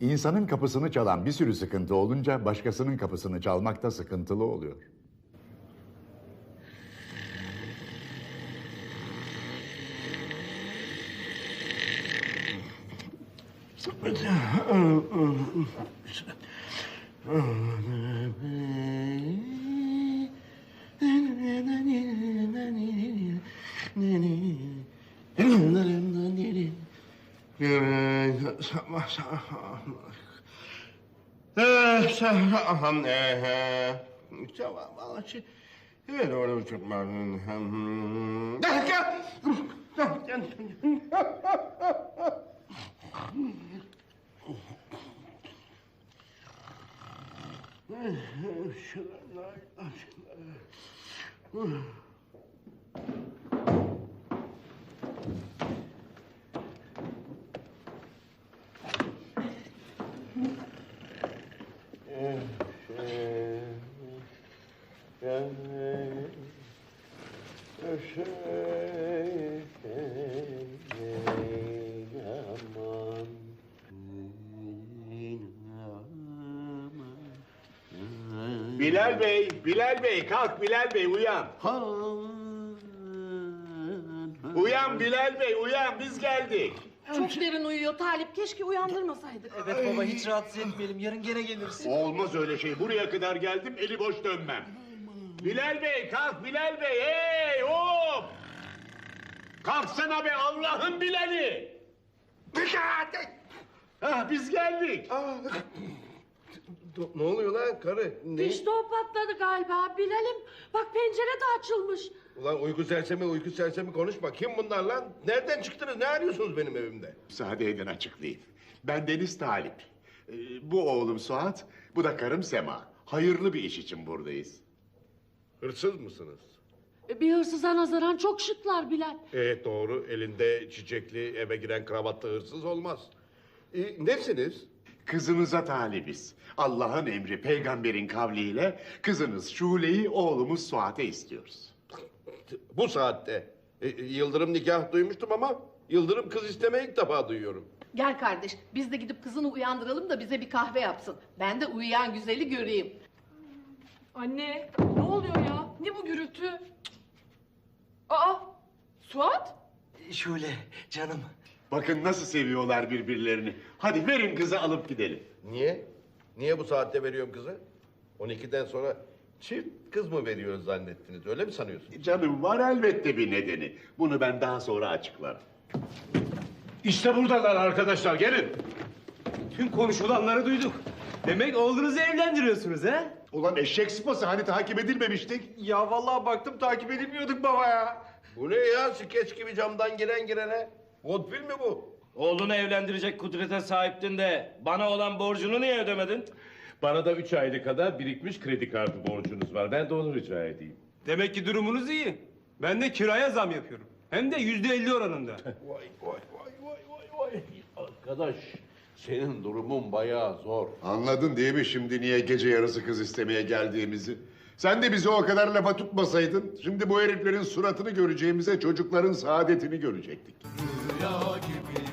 İnsanın kapısını çalan bir sürü sıkıntı olunca başkasının kapısını çalmak da sıkıntılı oluyor. Mm-hmm. Bilal Bey, Bilal Bey kalk Bilal Bey uyan. Uyan Bilal Bey uyan biz geldik. Çok derin uyuyor Talip. Keşke uyandırmasaydık. Evet baba hiç rahatsız etmeyelim. Yarın gene geliriz. Olmaz öyle şey. Buraya kadar geldim eli boş dönmem. Bilal Bey kalk Bilal Bey hey hop. Kalksana be Allah'ın Bilal'i. Ha biz geldik. Ne oluyor lan karı? Ne? İşte o patladı galiba. Bilal'im bak pencere de açılmış. Ulan uyku sersemi uyku sersemi konuşma. Kim bunlar lan? Nereden çıktınız? Ne arıyorsunuz benim evimde? Müsaade edin açıklayayım. Ben Deniz Talip. Ee, bu oğlum Suat, bu da karım Sema. Hayırlı bir iş için buradayız. Hırsız mısınız? E, Bir hırsıza nazaran çok şıklar Bilal. Evet doğru. Elinde çiçekli eve giren kravatlı hırsız olmaz. E, nesiniz? Kızınıza talibiz. Allah'ın emri, peygamberin kavliyle kızınız Şule'yi oğlumuz Suat'e istiyoruz. Bu saatte. E, e, Yıldırım nikah duymuştum ama Yıldırım kız istemeyi ilk defa duyuyorum. Gel kardeş, biz de gidip kızını uyandıralım da bize bir kahve yapsın. Ben de uyuyan güzeli göreyim. Anne ne oluyor ya? Ne bu gürültü? Aa Suat? Şöyle canım. Bakın nasıl seviyorlar birbirlerini. Hadi verin kızı alıp gidelim. Niye? Niye bu saatte veriyorum kızı? 12'den sonra çift kız mı veriyoruz zannettiniz? Öyle mi sanıyorsunuz? Canım var elbette bir nedeni. Bunu ben daha sonra açıklarım. İşte buradalar arkadaşlar gelin. Tüm konuşulanları duyduk. Demek oğlunuzu evlendiriyorsunuz he? Ulan eşek sıpası hani takip edilmemiştik? Ya vallahi baktım takip edilmiyorduk baba ya. Bu ne ya? Skeç gibi camdan giren girene. Vodfil mi bu? Oğlunu evlendirecek kudrete sahiptin de bana olan borcunu niye ödemedin? Bana da üç aylık kadar birikmiş kredi kartı borcunuz var. Ben de onu rica edeyim. Demek ki durumunuz iyi. Ben de kiraya zam yapıyorum. Hem de yüzde elli oranında. Vay vay vay vay vay vay. Arkadaş senin durumun bayağı zor. Anladın değil mi şimdi niye gece yarısı kız istemeye geldiğimizi? Sen de bizi o kadar lafa tutmasaydın... ...şimdi bu heriflerin suratını göreceğimize çocukların saadetini görecektik. Rüya gibi